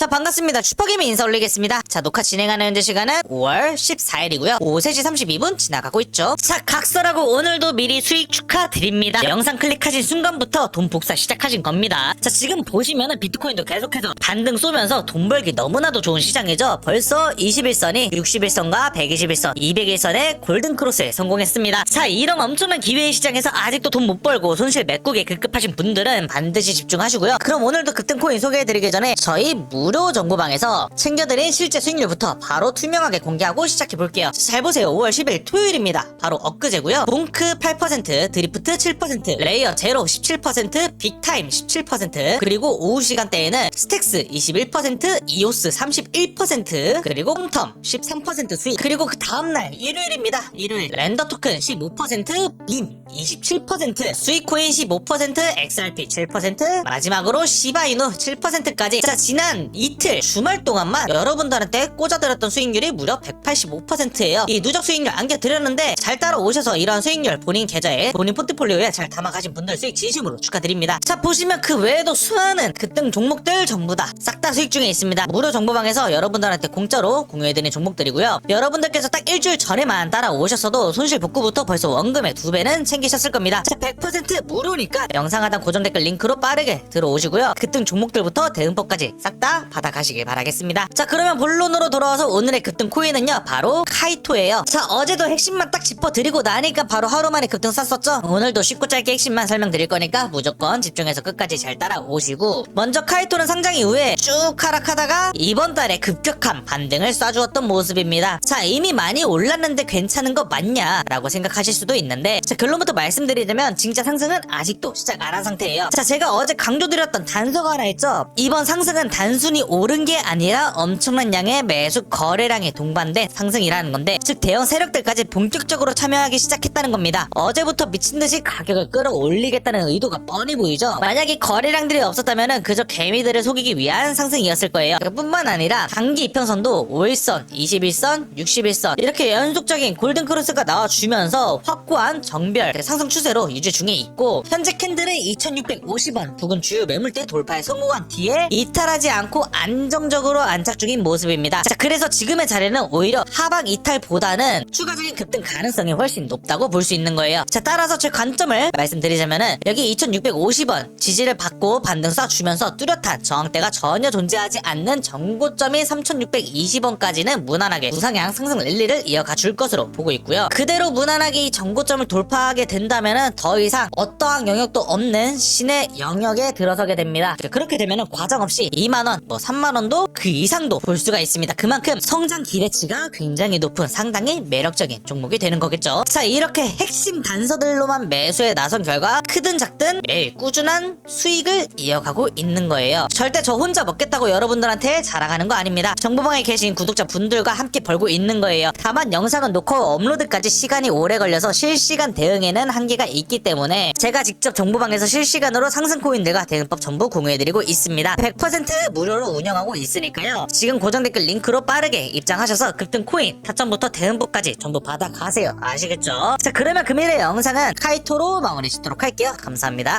자 반갑습니다. 슈퍼게임 인사 올리겠습니다. 자 녹화 진행하는 현재 시간은 5월 14일이고요. 오후 3시 32분 지나가고 있죠. 자 각설하고 오늘도 미리 수익 축하드립니다. 영상 클릭하신 순간부터 돈 복사 시작하신 겁니다. 자 지금 보시면은 비트코인도 계속해서 반등 쏘면서 돈 벌기 너무나도 좋은 시장이죠. 벌써 21선이 61선과 121선 201선의 골든크로스에 성공했습니다. 자 이런 엄청난 기회의 시장에서 아직도 돈 못 벌고 손실 메꾸기에 급급하신 분들은 반드시 집중하시고요. 그럼 오늘도 급등코인 소개해드리기 전에 저희 무료 정보방에서 챙겨드린 실제 수익률부터 바로 투명하게 공개하고 시작해볼게요. 잘 보세요. 5월 10일 토요일입니다. 바로 엊그제고요. 몽크 8% 드리프트 7% 레이어 제로 17% 빅타임 17% 그리고 오후 시간대에는 스택스 21% 이오스 31% 그리고 홈텀 13% 수익 그리고 그 다음날 일요일입니다. 일요일. 랜더 토큰 15%빔 27% 수익코인 15% XRP 7% 마지막으로 시바이누 7%까지. 자 지난 이틀 주말 동안만 여러분들한테 꽂아드렸던 수익률이 무려 185%예요. 이 누적 수익률 안겨드렸는데 잘 따라오셔서 이런 수익률 본인 계좌에 본인 포트폴리오에 잘 담아가신 분들 수익 진심으로 축하드립니다. 자 보시면 그 외에도 수많은 급등 종목들 전부 다 싹 다 수익 중에 있습니다. 무료 정보방에서 여러분들한테 공짜로 공유해드린 종목들이고요. 여러분들께서 딱 일주일 전에만 따라오셨어도 손실 복구부터 벌써 원금의 두 배는 챙기셨을 겁니다. 자 100% 무료니까 영상 하단 고정 댓글 링크로 빠르게 들어오시고요. 급등 종목들부터 대응법까지 싹 다 받아가시길 바라겠습니다. 자 그러면 본론으로 돌아와서 오늘의 급등 코인은요 바로 카이토예요. 자 어제도 핵심만 딱 짚어드리고 나니까 바로 하루 만에 급등 쌌었죠? 오늘도 쉽고 짧게 핵심만 설명드릴 거니까 무조건 집중해서 끝까지 잘 따라오시고 먼저 카이토는 상장 이후에 쭉 하락하다가 이번 달에 급격한 반등을 쏴주었던 모습입니다. 자 이미 많이 올랐는데 괜찮은 거 맞냐 라고 생각하실 수도 있는데 자 결론부터 말씀드리자면 진짜 상승은 아직도 시작 안 한 상태예요. 자 제가 어제 강조드렸던 단서가 하나 있죠? 이번 상승은 단순히 오른 게 아니라 엄청난 양의 매수 거래량이 동반된 상승이라는 건데 즉 대형 세력들까지 본격적으로 참여하기 시작했다는 겁니다. 어제부터 미친 듯이 가격을 끌어올리겠다는 의도가 뻔히 보이죠? 만약에 거래량들이 없었다면 그저 개미들을 속이기 위한 상승이었을 거예요. 뿐만 아니라 단기 이평선도 5일선, 21선, 61선 이렇게 연속적인 골든 크로스가 나와주면서 확고한 정별 상승 추세로 유지 중에 있고 현재 캔들은 2650원 부근 주요 매물대 돌파에 성공한 뒤에 이탈하지 않고 안정적으로 안착 중인 모습입니다. 자 그래서 지금의 자리는 오히려 하방 이탈보다는 추가적인 급등 가능성이 훨씬 높다고 볼 수 있는 거예요. 자 따라서 제 관점을 말씀드리자면은 여기 2650원 지지를 받고 반등 쏴주면서 뚜렷한 저항대가 전혀 존재하지 않는 정고점인 3620원까지는 무난하게 우상향 상승 랠리를 이어가 줄 것으로 보고 있고요. 그대로 무난하게 이 정고점을 돌파하게 된다면은 더 이상 어떠한 영역도 없는 신의 영역에 들어서게 됩니다. 그렇게 되면은 과정 없이 2만원 뭐 3만원도 그 이상도 볼 수가 있습니다. 그만큼 성장 기대치가 굉장히 높은 상당히 매력적인 종목이 되는 거겠죠. 자 이렇게 핵심 단서들로만 매수에 나선 결과 크든 작든 매일 꾸준한 수익을 이어가고 있는 거예요. 절대 저 혼자 먹겠다고 여러분들한테 자랑하는 거 아닙니다. 정보방에 계신 구독자 분들과 함께 벌고 있는 거예요. 다만 영상은 놓고 업로드까지 시간이 오래 걸려서 실시간 대응에는 한계가 있기 때문에 제가 직접 정보방에서 실시간으로 상승 코인들과 대응법 전부 공유해드리고 있습니다. 100% 무료로 운영하고 있으니까요. 지금 고정 댓글 링크로 빠르게 입장하셔서 급등 코인 타점부터 대응법까지 전부 받아가세요. 아시겠죠? 자 그러면 금일의 영상은 카이토로 마무리 짓도록 할게요. 감사합니다